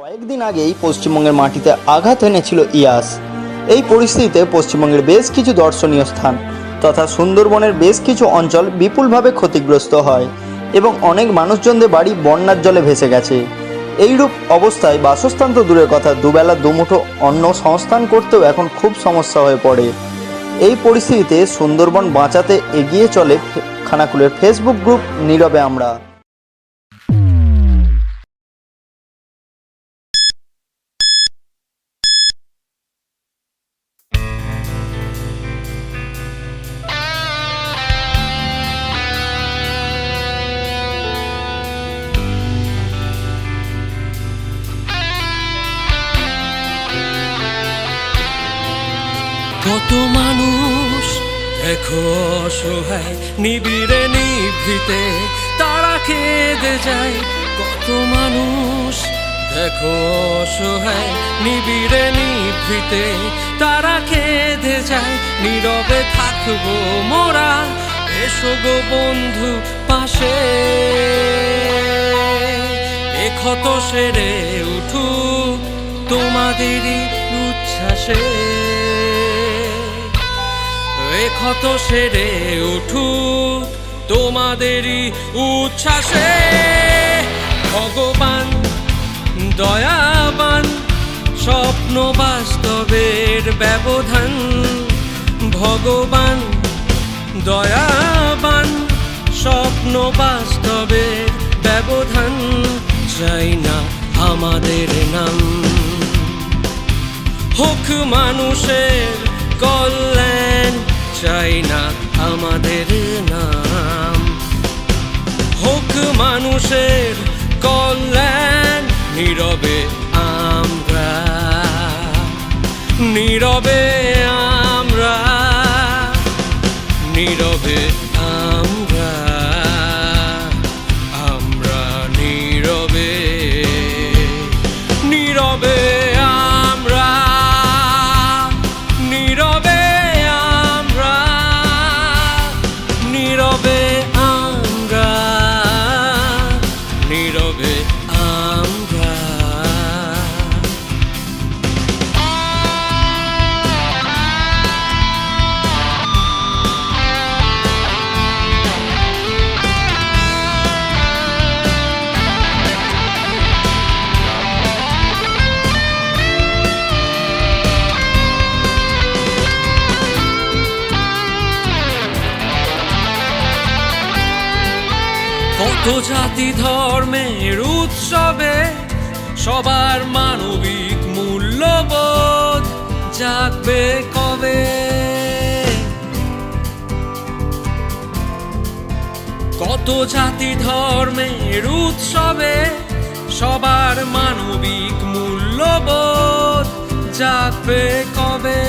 কয়েকদিন আগেই পশ্চিমবঙ্গের মাটিতে আঘাত এনেছিল ইয়াস এই পরিস্থিতিতে পশ্চিমবঙ্গের বেশ কিছু দর্শনীয় স্থান তথা সুন্দরবনের বেশ কিছু অঞ্চল বিপুলভাবে ক্ষতিগ্রস্ত হয় এবং অনেক মানুষজনদের বাড়ি বন্যার জলে ভেসে গেছে। এইরূপ অবস্থায় বাসস্থান তো দূরের কথা, দুবেলা দুমুঠো অন্ন সংস্থান করতেও এখন খুব সমস্যা হয়ে পড়ে। এই পরিস্থিতিতে সুন্দরবন বাঁচাতে এগিয়ে চলে খানাকুলের ফেসবুক গ্রুপ নীরবে আমরা। কত মানুষ দেখো অসহায়, নিবিড়ে, নিভৃতে, তারা কেঁদে যায়। কত মানুষ দেখো অসহায়, নিবিড়ে, নিভৃতে, তারা কেঁদে যায়। নীরবে থাকব মোরা, এসো গো বন্ধু পাশে। এ ক্ষত সেরে উঠু তোমাদেরই উচ্ছ্বাসে। এ ক্ষত সেরে উঠু তোমাদেরই উচ্ছ্বাসে। ভগবান, দয়াবান, স্বপ্ন বাস্তবের ব্যবধান। ভগবান, দয়াবান, স্বপ্ন বাস্তবের ব্যবধান। চাই না আমাদের নাম। হোক মানুষের কল্যাণ। চাই না আমাদের নাম। হোক মানুষের কল্যাণ, নীরবে আমরা। নীরবে আমরা। নীরবে আমরা। আমরা নীরবে। নীরবে নীরবে আমরা। কত জাতি ধর্মের সবার মানবিক মূল্যবোধ জাগবে কবে? কত জাতি ধর্মের উৎসবে সবার মানবিক মূল্যবোধ জাগবে কবে?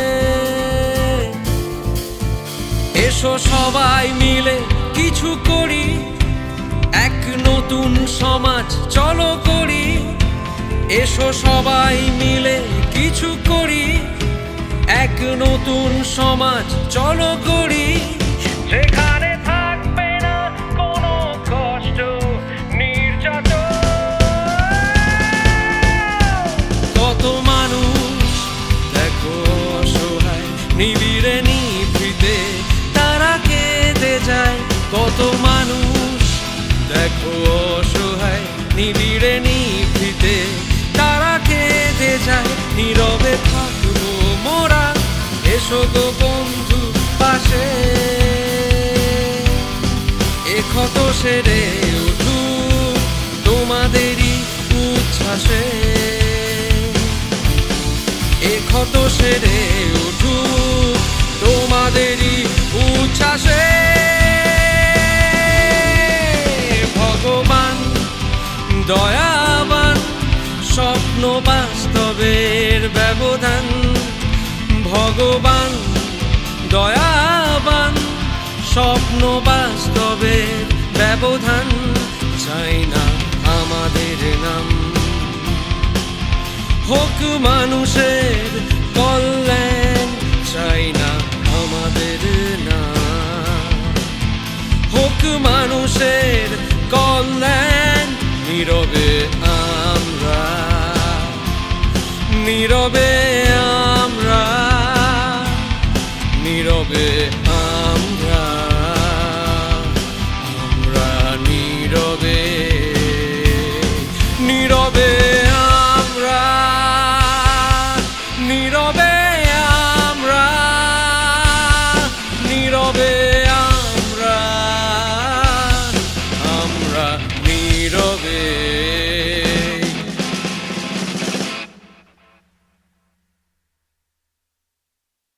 এসো সবাই মিলে কিছু করি, এক নতুন সমাজ চলো করি। এসো সবাই মিলে কিছু করি। এক নতুন সমাজ চলো করি যেখানে থাকবে না কোনো কষ্ট নির্যাতন। কত মানুষ দেখো অসহায় নিবিড়ে নিভৃতে তারা কেঁদে যায়। কত মানুষ দেখো অসহায় নিবিড়ে নিভৃতে। গো বন্ধু পাশে। এ ক্ষত সেরে উঠু তোমাদেরই উচ্ছ্বাসে। এ ক্ষত সেরে উঠু তোমাদেরই ভগবান, দয়াবান, স্বপ্ন বাস্তবের ব্যবধান, চাই না আমাদের নাম। হোক মানুষের কল্যাণ, চাই না আমাদের না হোক মানুষের কল্যাণ, নীরবে আমরা, নীরবে saber.